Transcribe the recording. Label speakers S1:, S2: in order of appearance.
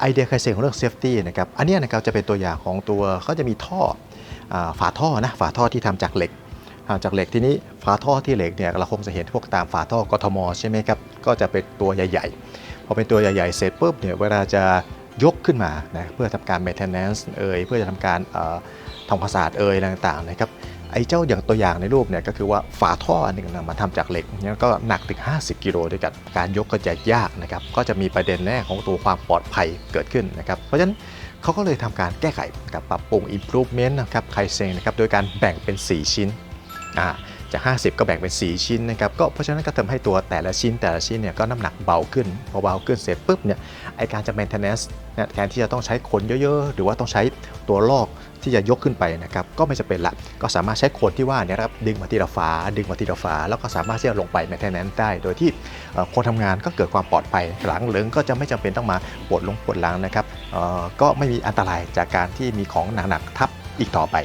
S1: ไอเดียใครเซงของเรื่องเซฟตี้นะครับ อันนี้นะครับจะเป็นตัวอย่างของตัวเขาจะมีท่อฝาท่อนะฝาท่อที่ทำจากเหล็กจากเหล็กทีนี้ฝาท่อที่เหล็กเนี่ยเราคงจะเห็นพวกตามฝาท่อกทมใช่ไหมครับก็จะเป็นตัวใหญ่ๆพอเป็นตัวใหญ่ๆเสร็จปุ๊บเนี่ยเวลาจะยกขึ้นมานะเพื่อทำการ maintenance เอ่ยเพื่อจะทำการทำความสะอาดเอ่ยต่างๆนะครับ ไอ้เจ้าอย่างตัวอย่างในรูปเนี่ยก็คือว่าฝาท่ออันหนึงนะมาทำจากเหล็กเนี่ยก็หนักถึง 50 กิโลด้วยกัน การยกก็จะยากนะครับ ก็จะมีประเด็นแน่ของตัวความปลอดภัยเกิดขึ้นนะครับ เพราะฉะนั้นเขาก็เลยทำการแก้ไขกับปรับปรุง improvement นะครับไคเซงนะครับ โดยการแบ่งเป็น 4 ชิ้นอ่า จาก 50 ก็แบ่งเป็น 4 ชิ้นนะครับก็เพราะฉะนั้นก็ทำให้ตัวแต่ละชิ้นแต่ละชิ้นเนี่ยก็น้ำหนักเบาขึ้น พอเบาขึ้นเสร็จปุ๊บเนี่ยไอการจะ maintenance แทนที่จะต้องใช้คนเยอะๆ หรือว่าต้องใช้ตัวลอกที่จะยกขึ้นไปนะครับก็ไม่จะเป็นละก็สามารถใช้คนที่ว่านี่ครับดึงมาทีละฝาดึงมาทีละฝา แล้วก็สามารถที่จะลงไป maintenance ได้ โดยที่คนทำงานก็เกิดความปลอดภัยหลังเหลืองก็จะไม่จำเป็นต้องมาปวดลงปวดหลังนะครับก็ไม่มีอันตรายจากการที่มีของหนักๆทับอีกต่อไป